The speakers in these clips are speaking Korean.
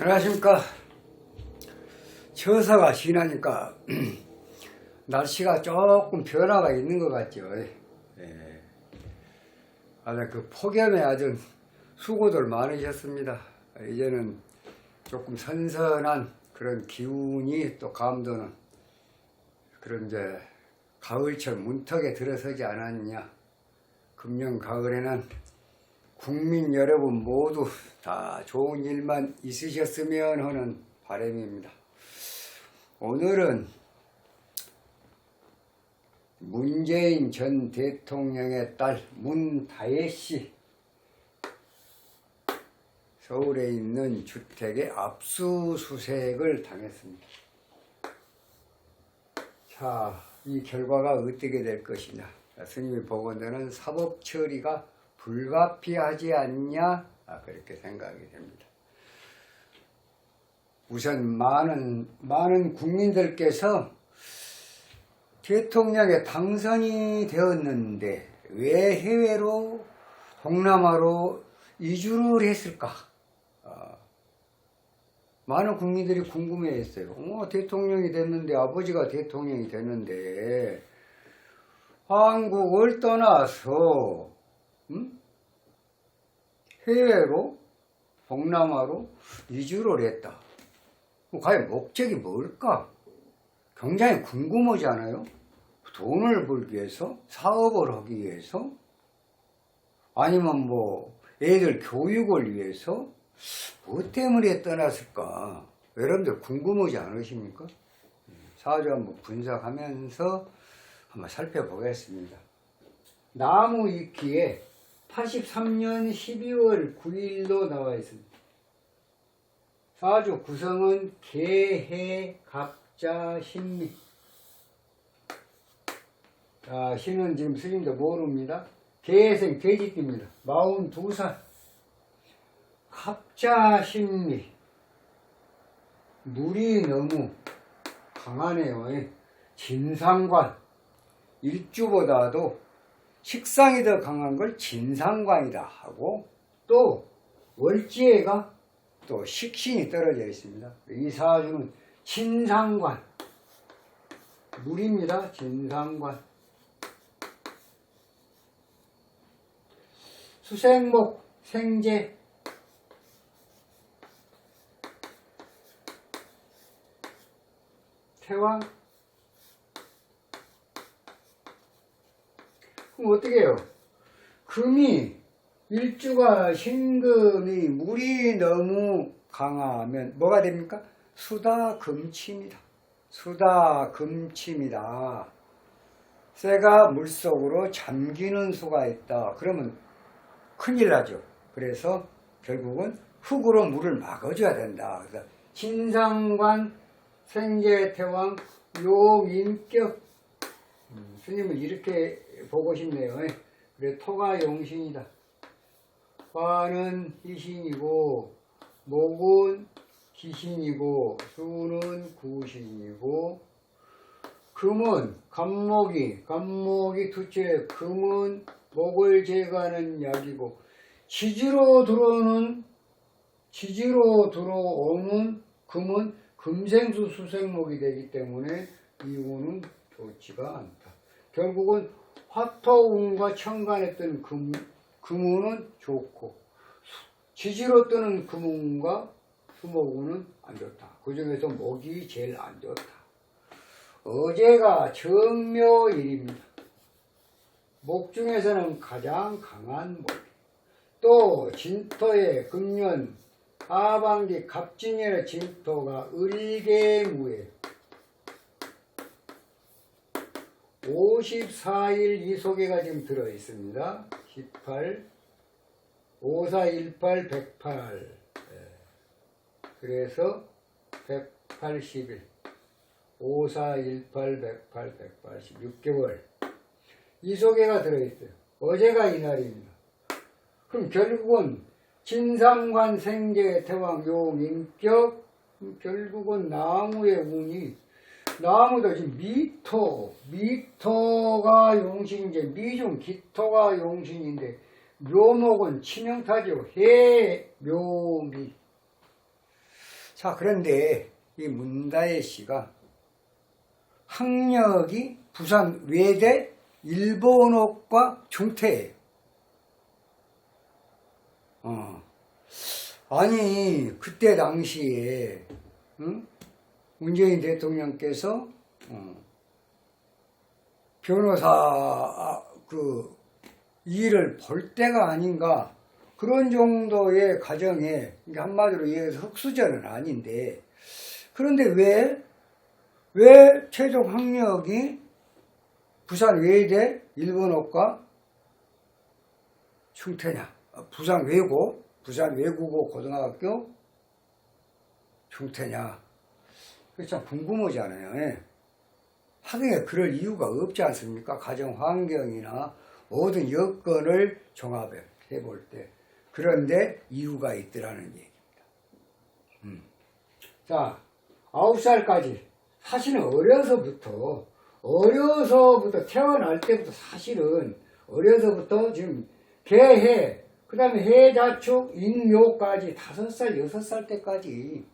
안녕하십니까. 처서가 지나니까 날씨가 조금 변화가 있는 것 같죠. 예. 아주 그 폭염에 아주 수고들 많으셨습니다. 이제는 조금 선선한 그런 기운이 또 감도는 그런 이제 가을철 문턱에 들어서지 않았냐. 금년 가을에는 국민 여러분 모두 다 좋은 일만 있으셨으면 하는 바람입니다. 오늘은 문재인 전 대통령의 딸 문다혜 씨 서울에 있는 주택에 압수수색을 당했습니다. 자, 이 결과가 어떻게 될 것이냐. 스님이 보건대는 사법 처리가 불가피하지 않냐 아, 그렇게 생각이 됩니다. 우선 많은 많은 국민들께서 대통령에 당선이 되었는데 왜 해외로 동남아로 이주를 했을까? 아, 많은 국민들이 궁금해했어요. 어, 대통령이 됐는데 아버지가 대통령이 됐는데 한국을 떠나서 음? 해외로 동남아로 이주를 했다. 뭐 과연 목적이 뭘까? 굉장히 궁금하지 않아요? 돈을 벌기 위해서? 사업을 하기 위해서? 아니면 뭐 애들 교육을 위해서? 뭐 때문에 떠났을까? 여러분들 궁금하지 않으십니까? 사주 한번 분석하면서 한번 살펴보겠습니다. 나무 위키에 83년 12월 9일로 나와 있습니다. 사주 구성은 개해 갑자 신미. 자, 신은 지금 스님도 모릅니다. 개생 돼지띠입니다. 42살. 갑자 신미. 물이 너무 강하네요. 진상관. 일주보다도 식상이 더 강한 걸 진상관이다 하고 또 월지에가 또 식신이 떨어져 있습니다. 이 사주는 진상관 물입니다. 진상관 수생목 생재 태왕 그럼 어떻게 해요? 금이 일주가 신금이 물이 너무 강하면 뭐가 됩니까? 수다금침이다. 수다금침이다. 쇠가 물속으로 잠기는 수가 있다. 그러면 큰일 나죠. 그래서 결국은 흙으로 물을 막아줘야 된다. 그래서 신상관 생제태왕 요인격 음, 스님은 이렇게 보고 싶네요. 그래 토가 용신이다. 화는 희신이고 목은 기신이고 수는 구신이고 금은 간목이 간목이 투째 금은 목을 제거하는 약이고 지지로 들어오는 지지로 들어오는 금은 금생수 수생목이 되기 때문에 이우는 좋지가 않다. 결국은 화토운과 천간에 뜬 금, 금운은 좋고 지지로 뜨는 금운과 수목운은 안 좋다. 그 중에서 목이 제일 안 좋다. 어제가 정묘일입니다. 목 중에서는 가장 강한 목. 또 진토의 금년 하반기 갑진년의 진토가 을개무에 54일 이속에가 지금 들어 있습니다. 18, 5418, 108. 그래서 180일. 5418, 108, 180. 6개월. 이속에가 들어있어요. 어제가 이날입니다. 그럼 결국은 진상관 생제 태왕 용인격 결국은 나무의 운이 나무도 지금 미토 미토가 용신인데 미중 기토가 용신인데 묘목은 치명타죠 해 묘 미 자, 그런데 이 문다혜 씨가 학력이 부산 외대 일본어과 중퇴예요. 어. 아니, 그때 당시에, 응? 문재인 대통령께서, 어, 변호사, 아, 그, 일을 볼 때가 아닌가, 그런 정도의 가정에, 한마디로 얘기해서 흑수저는 아닌데, 그런데 왜, 왜 최종 학력이 부산 외대 일본어과 충태냐? 어, 부산 외고, 부산 외국어 고등학교 충태냐? 참 궁금하잖아요. 예. 하등에 그럴 이유가 없지 않습니까? 가정 환경이나 모든 여건을 종합해 볼 때. 그런데 이유가 있더라는 얘기입니다. 음. 자, 아홉 살까지 사실은 어려서부터 어려서부터 태어날 때부터 사실은 어려서부터 지금 개해 그 다음에 해자축 인묘까지 다섯 살 여섯 살 때까지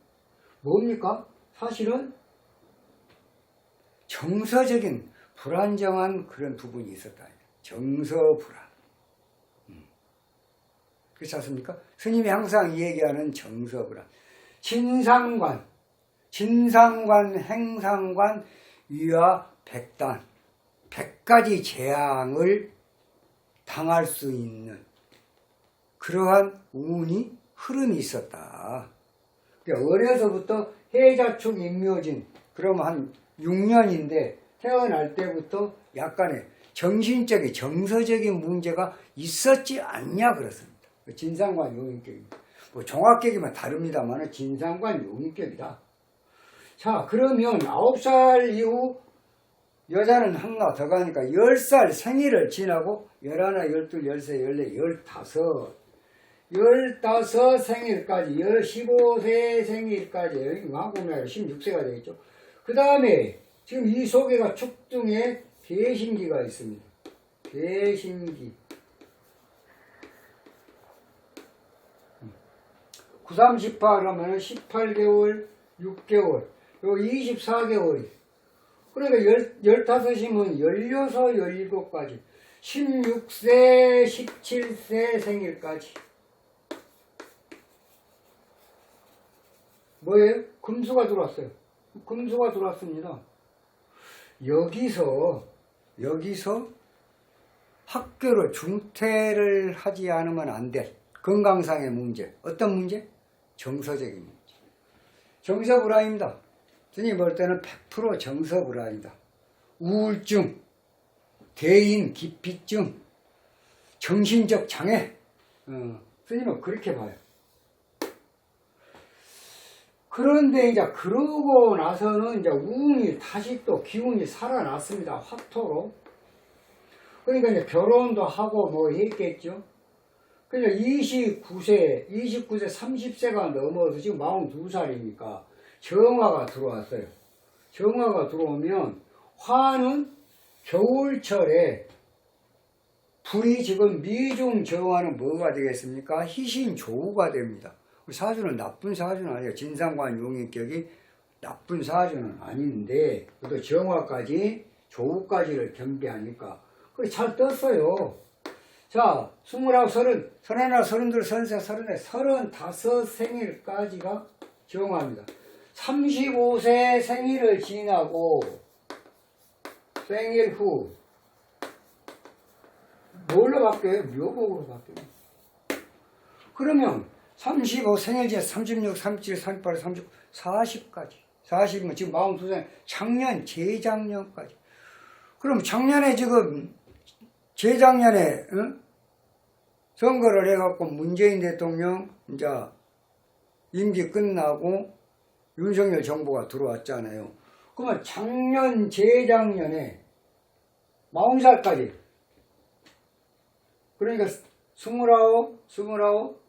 뭡니까? 사실은 정서적인 불안정한 그런 부분이 있었다. 정서 불안. 음. 그렇지 않습니까? 스님이 항상 얘기하는 정서 불안. 진상관, 진상관, 행상관, 위와 백단, 백가지 재앙을 당할 수 있는 그러한 운이 흐름이 있었다. 그러니까 어려서부터 해자축 임묘진, 그럼 한 6년인데 태어날 때부터 약간의 정신적인 정서적인 문제가 있었지 않냐 그렇습니다. 그 진상관 용인격입니다. 뭐 종합격이면 다릅니다만 진상관 용인격이다. 자 그러면 9살 이후 여자는 하나 더 가니까 10살 생일을 지나고 11, 12, 13, 14, 15 15 생일까지 15세 생일까지 하고 나면 16세가 되겠죠. 그 다음에 지금 이 속에가 축중에 개신기가 있습니다. 개신기 9, 3, 18 하면 18개월, 6개월, 요 24개월이. 그러니까 15이면 16, 17까지. 16세, 17세 생일까지. 뭐예요? 금수가 들어왔어요. 금수가 들어왔습니다. 여기서, 여기서 학교로 중퇴를 하지 않으면 안 될 건강상의 문제. 어떤 문제? 정서적인 문제. 정서 불안입니다. 스님 볼 때는 100% 정서 불안이다. 우울증, 대인 기피증, 정신적 장애. 어, 스님은 그렇게 봐요. 그런데 이제 그러고 나서는 이제 우운이 다시 또 기운이 살아났습니다. 화토로. 그러니까 이제 결혼도 하고 뭐 했겠죠. 그러니까 29세, 29세, 30세가 넘어서 지금 42살이니까 정화가 들어왔어요. 정화가 들어오면 화는 겨울철에 불이 지금 미중 정화는 뭐가 되겠습니까? 희신 조우가 됩니다. 우리 사주는 나쁜 사주는 아니에요. 진상관 용인격이 나쁜 사주는 아닌데 또 정화까지 조우까지를 겸비하니까 그게 잘 떴어요. 자, 스물아홉, 서른, 서른하나, 서른둘, 서른세, 서른넷, 서른다섯 생일까지가 정화입니다. 35세 생일을 지나고 생일 후 뭘로 바뀌어요? 묘목으로 바뀌어요. 그러면 35 생일제 36, 37, 38, 39, 40까지 40이면 지금 42세 작년, 재작년까지 그럼 작년에 지금 재작년에 응? 선거를 해갖고 문재인 대통령 이제 임기 끝나고 윤석열 정부가 들어왔잖아요. 그러면 작년 재작년에 40살까지 그러니까 스물아홉, 스물아홉,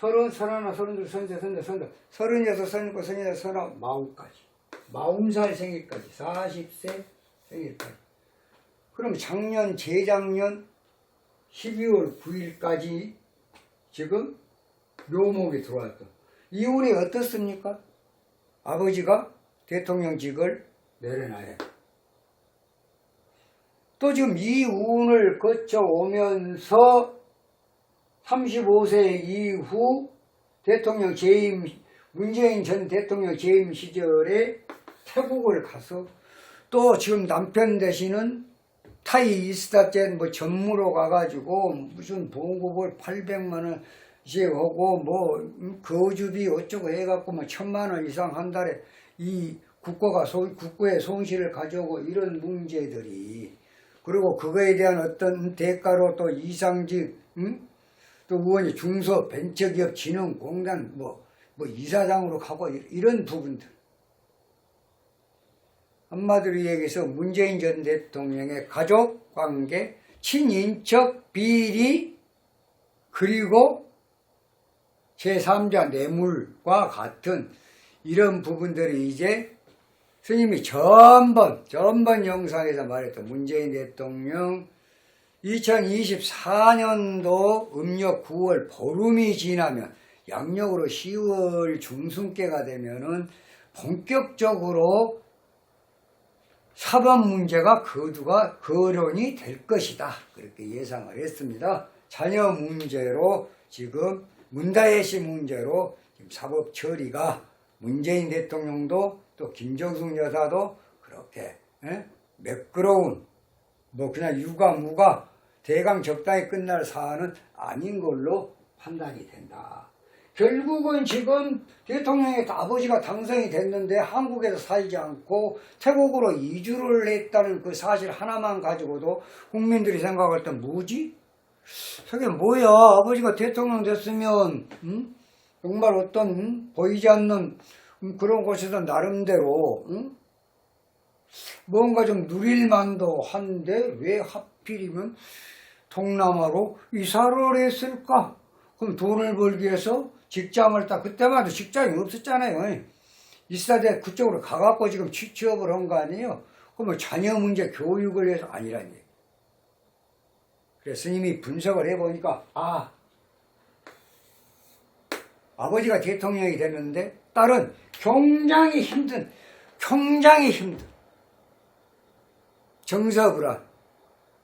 서른, 서른하나, 서른둘, 서른셋, 서른넷, 서른다섯, 서른여섯, 서른일곱, 서른여덟, 서른아홉, 마흔까지. 마흔 살 생일까지. 40세 생일까지. 그럼 작년, 재작년 12월 9일까지 지금 묘목이 들어왔다. 이혼이 어떻습니까? 아버지가 대통령직을 내려놔요. 또 지금 이혼을 거쳐오면서 35세 이후 대통령 재임, 문재인 전 대통령 재임 시절에 태국을 가서 또 지금 남편 되시는 타이 이스타젠 뭐 전무로 가가지고 무슨 보급을 800만 원씩 하고 뭐 음, 거주비 어쩌고 해갖고 뭐 천만 원 이상 한 달에 이 국가가 손, 국고의 손실을 가져오고 이런 문제들이 그리고 그거에 대한 어떤 대가로 또 이상직 음? 또 의원이 중소 벤처기업 진흥 공단 뭐, 뭐 이사장으로 가고 이- 이런 부분들. 한마디로 얘기해서 문재인 전 대통령의 가족 관계, 친인척 비리, 그리고 제3자 뇌물과 같은 이런 부분들이 이제 스님이 전번, 전번 영상에서 말했던 문재인 대통령 2024년도 음력 9월 보름이 지나면 양력으로 10월 중순께가 되면은 본격적으로 사법 문제가 거두가 거론이 될 것이다. 그렇게 예상을 했습니다. 자녀 문제로 지금 문다혜 씨 문제로 지금 사법 처리가 문재인 대통령도 또 김정숙 여사도 그렇게 예? 매끄러운 뭐 그냥 유가 무가 대강 적당히 끝날 사안은 아닌 걸로 판단이 된다. 결국은 지금 대통령의 아버지가 당선이 됐는데 한국에서 살지 않고 태국으로 이주를 했다는 그 사실 하나만 가지고도 국민들이 생각할 때 뭐지? 저게 뭐야? 아버지가 대통령 됐으면 음? 정말 어떤 음? 보이지 않는 음, 그런 곳에서 나름대로 음? 뭔가 좀 누릴만도 한데 왜 하필이면 동남아로 이사를 했을까? 그럼 돈을 벌기 위해서 직장을 딱 그때만 해도 직장이 없었잖아요. 이사대 그쪽으로 가갖고 지금 취- 취업을 한 거 아니에요? 그러면 자녀 문제 교육을 위해서 아니란 얘기. 그래서 스님이 분석을 해보니까 아 아버지가 대통령이 됐는데 딸은 굉장히 힘든 굉장히 힘든 정서불안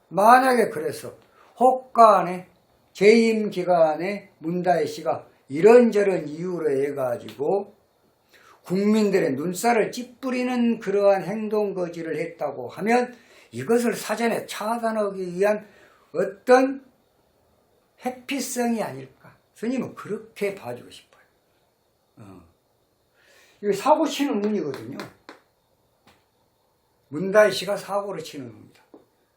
만약에 그래서 혹간에 재임 기간에 문다혜 씨가 이런저런 이유로 해가지고 국민들의 눈살을 찌푸리는 그러한 행동 거지를 했다고 하면 이것을 사전에 차단하기 위한 어떤 회피성이 아닐까. 스님은 그렇게 봐주고 싶어요. 어. 이거 사고 치는 운이거든요. 문다희 씨가 사고를 치는.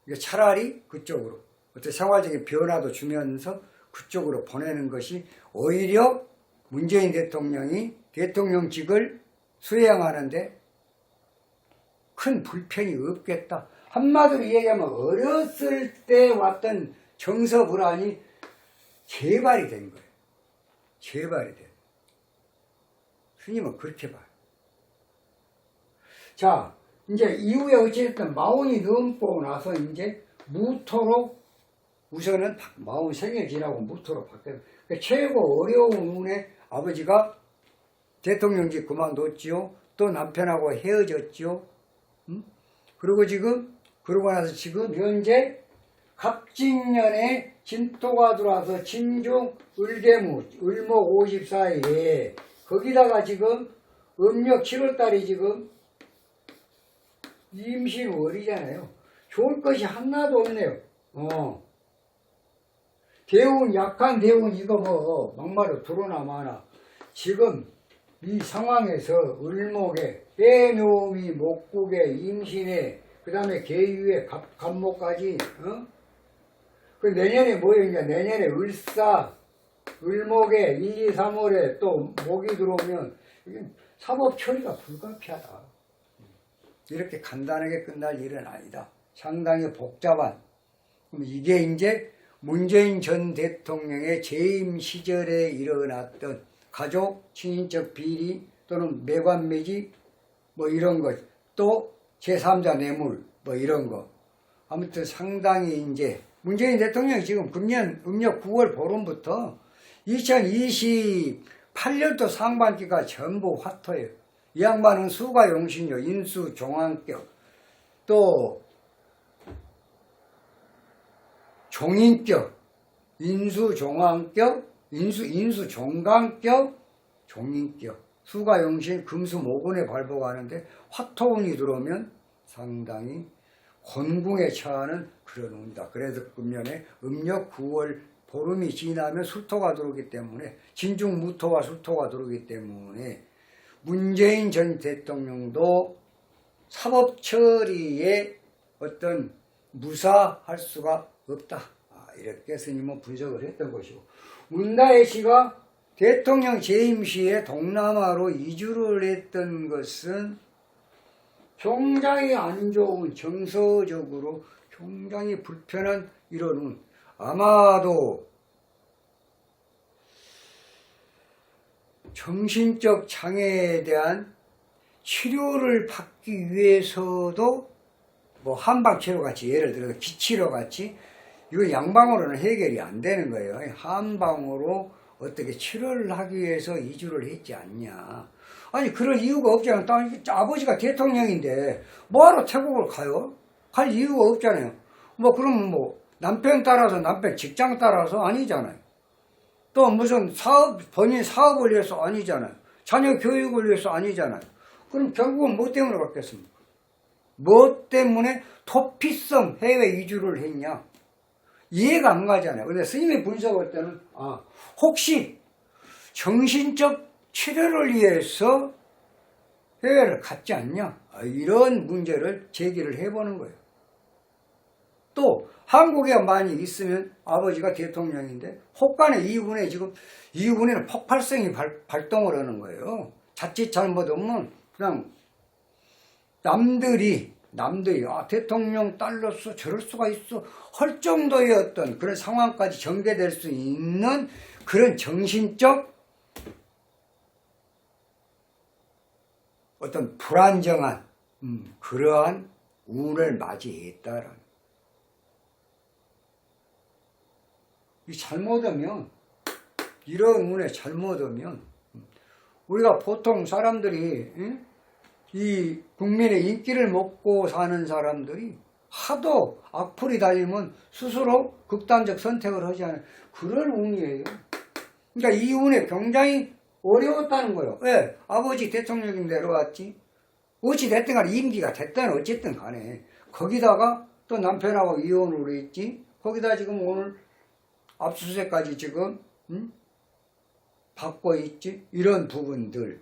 이게 차라리 그쪽으로 어떤 생활적인 변화도 주면서 그쪽으로 보내는 것이 오히려 문재인 대통령이 대통령직을 수행하는데 큰 불편이 없겠다. 한마디로 얘기하면 어렸을 때 왔던 정서 불안이 재발이 된 거예요. 재발이 된. 스님은 그렇게 봐요. 자, 이제 이후에 어찌됐든 마흔이 넘고 나서 이제 무토로 우선은 생일 지나고 무토로 바뀌었 그 최고 어려운 운에 아버지가 대통령직 그만뒀지요. 또 남편하고 헤어졌지요. 음? 그리고 지금 그러고 나서 지금 현재 갑진년에 진토가 들어와서 진중 을개무 을목 54일에 거기다가 지금 음력 7월달이 지금 임신월이잖아요. 좋을 것이 하나도 없네요. 어. 대운 약한 대운 이거 뭐 막말로 드러나 마나. 지금 이 상황에서 을목에 빼묘미 목국에 임신에 그 다음에 계유에 갑, 갑목까지 어? 그 내년에 뭐예요? 이제 내년에 을사 을목에 1, 2, 3월에 또 목이 들어오면 사법 처리가 불가피하다. 이렇게 간단하게 끝날 일은 아니다. 상당히 복잡한. 그럼 이게 이제 문재인 전 대통령의 재임 시절에 일어났던 가족, 친인척 비리 또는 매관매지 뭐 이런 것, 또 제3자 뇌물 뭐 이런 거. 아무튼 상당히 이제 문재인 대통령이 지금 금년 음력 9월 보름부터 2028 8년도 상반기가 전부 화토예요. 이 양반은 수가 용신요, 인수 종안격, 또 종인격, 인수 종안격, 인수 인수 종강격, 종인격, 수가 용신 금수 모근에 발복하는데 화토운이 들어오면 상당히 권궁에 처하는 그런 운이다. 그래서 금년에 음력 9월 보름이 지나면 수토가 들어오기 때문에 진중 무토와 수토가 들어오기 때문에 문재인 전 대통령도 사법 처리에 어떤 무사할 수가 없다. 아, 이렇게 스님은 분석을 했던 것이고 문다혜 씨가 대통령 재임 시에 동남아로 이주를 했던 것은 굉장히 안 좋은 정서적으로 굉장히 불편한 이런 운. 아마도 정신적 장애에 대한 치료를 받기 위해서도 뭐 한방 치료 같이 예를 들어서 기치료 같이 이거 양방으로는 해결이 안 되는 거예요. 한방으로 어떻게 치료를 하기 위해서 이주를 했지 않냐. 아니 그럴 이유가 없잖아요. 딸- 아버지가 대통령인데 뭐하러 태국을 가요? 갈 이유가 없잖아요. 뭐 그럼 뭐 남편 따라서 남편 직장 따라서 아니잖아요. 또 무슨 사업 본인 사업을 위해서 아니잖아요. 자녀 교육을 위해서 아니잖아요. 그럼 결국은 뭐 때문에 갔겠습니까? 뭐 때문에 토피성 해외 이주를 했냐? 이해가 안 가잖아요. 근데 스님이 분석할 때는 아 혹시 정신적 치료를 위해서 해외를 갔지 않냐? 아, 이런 문제를 제기를 해보는 거예요. 또 한국에 많이 있으면 아버지가 대통령인데 혹간에 이군에 지금 이군에는 폭발성이 발, 발동을 하는 거예요. 자칫 잘못하면 그냥 남들이 남들이 아 대통령 딸로서 저럴 수가 있어 할 정도의 어떤 그런 상황까지 전개될 수 있는 그런 정신적 어떤 불안정한 음, 그러한 운을 맞이했다라는 이 잘못하면 이런 운에 잘못하면 음, 우리가 보통 사람들이 응? 이 국민의 인기를 먹고 사는 사람들이 하도 악플이 달리면 스스로 극단적 선택을 하지 않아요. 그런 운이에요. 그러니까 이 운에 굉장히 어려웠다는 거예요. 왜? 아버지 대통령이 내려왔지. 어찌 됐든 간에 임기가 됐든 어쨌든 간에 거기다가 또 남편하고 이혼을 했지. 거기다 지금 오늘 압수수색까지 지금 음? 받고 있지. 이런 부분들.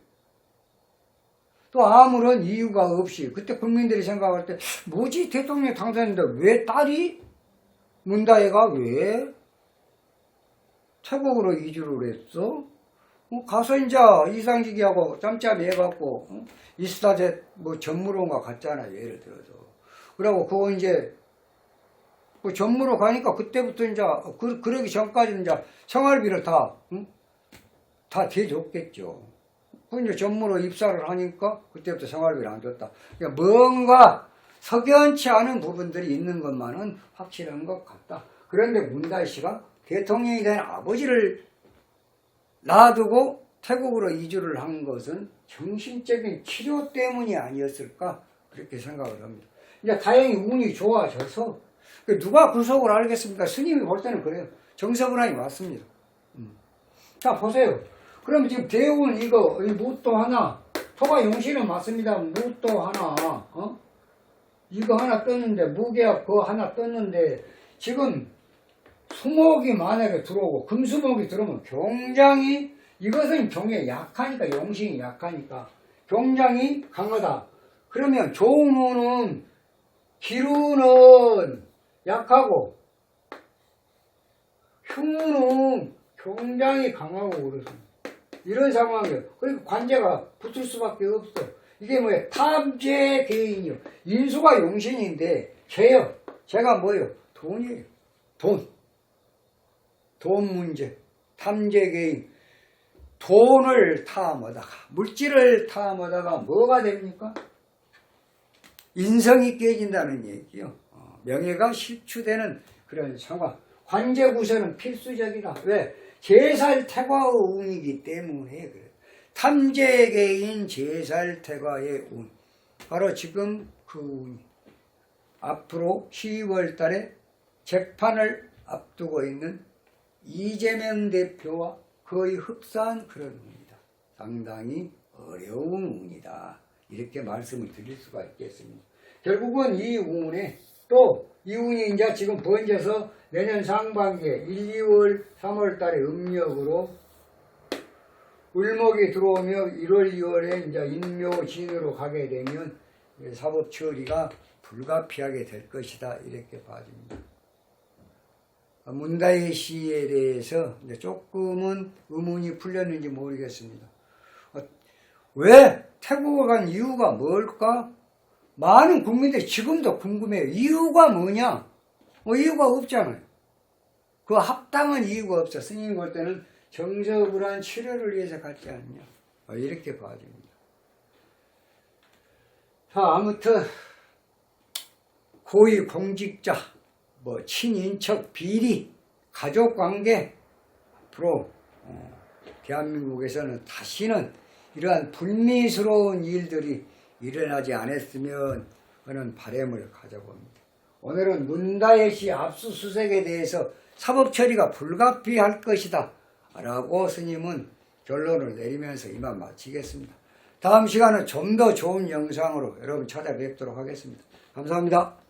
또 아무런 이유가 없이 그때 국민들이 생각할 때 뭐지 대통령 당선인데 왜 딸이 문다혜가 왜 태국으로 이주를 했어? 어, 가서 이제 이상직이하고 짬짬이 해갖고 어? 이스타젯 뭐 전무로가 갔잖아 예를 들어서 그러고 그거 이제 그 전무로 가니까 그때부터 이제 그, 그러기 전까지는 이제 생활비를 다, 응? 다 대줬겠죠. 그 이제 전무로 입사를 하니까 그때부터 생활비를 안 줬다. 그러니까 뭔가 석연치 않은 부분들이 있는 것만은 확실한 것 같다. 그런데 문다희 씨가 대통령이 된 아버지를 놔두고 태국으로 이주를 한 것은 정신적인 치료 때문이 아니었을까 그렇게 생각을 합니다. 이제 다행히 운이 좋아져서 그 누가 구속을 알겠습니까? 스님이 볼 때는 그래요. 정서불안이 맞습니다. 음. 자 보세요. 그럼 지금 대운 이거 이 무도 하나 토가 용신은 맞습니다. 무도 하나 어? 이거 하나 떴는데 무게야 그거 하나 떴는데 지금 수목이 만약에 들어오고 금수목이 들어오면 굉장히 이것은 경에 약하니까 용신이 약하니까 굉장히 강하다. 그러면 운은 기루는 약하고 흉은 굉장히 강하고 그렇습니다. 이런 상황이에요. 그러니까 관제가 붙을 수밖에 없어. 이게 뭐예요? 탐제 개인이요. 인수가 용신인데 죄요. 제가 뭐예요? 돈이에요. 돈. 돈 문제. 탐제 개인. 돈을 탐하다가 물질을 탐하다가 뭐가 됩니까? 인성이 깨진다는 얘기요. 어, 명예가 실추되는 그런 상황. 관제 구세는 필수적이다. 왜? 제살 태과의 운이기 때문에 그래요. 탐재개인 제살 태과의 운. 바로 지금 그 운이. 앞으로 10월 달에 재판을 앞두고 있는 이재명 대표와 거의 흡사한 그런 운이다. 상당히 어려운 운이다. 이렇게 말씀을 드릴 수가 있겠습니다. 결국은 이 운에 또 이 운이 이제 지금 번져서 내년 상반기에 1, 2월, 3월 달에 음력으로 을목이 들어오며 1월, 2월에 이제 인묘진으로 가게 되면 사법 처리가 불가피하게 될 것이다. 이렇게 봐집니다. 아, 문다혜 씨에 대해서 조금은 의문이 풀렸는지 모르겠습니다. 어, 왜 태국에 간 이유가 뭘까? 많은 국민들이 지금도 궁금해요. 이유가 뭐냐? 뭐 이유가 없잖아요. 그 합당한 이유가 없어. 스님 볼 때는 정서 불안 치료를 위해서 갔지 않냐. 어, 이렇게 봐집니다. 자, 아무튼 고위 공직자, 뭐 친인척 비리, 가족 관계 앞으로 어, 대한민국에서는 다시는 이러한 불미스러운 일들이 일어나지 않았으면 하는 바람을 가져봅니다. 오늘은 문다혜 씨 압수수색에 대해서 사법 처리가 불가피할 것이다. 라고 스님은 결론을 내리면서 이만 마치겠습니다. 다음 시간은 좀 더 좋은 영상으로 여러분 찾아뵙도록 하겠습니다. 감사합니다.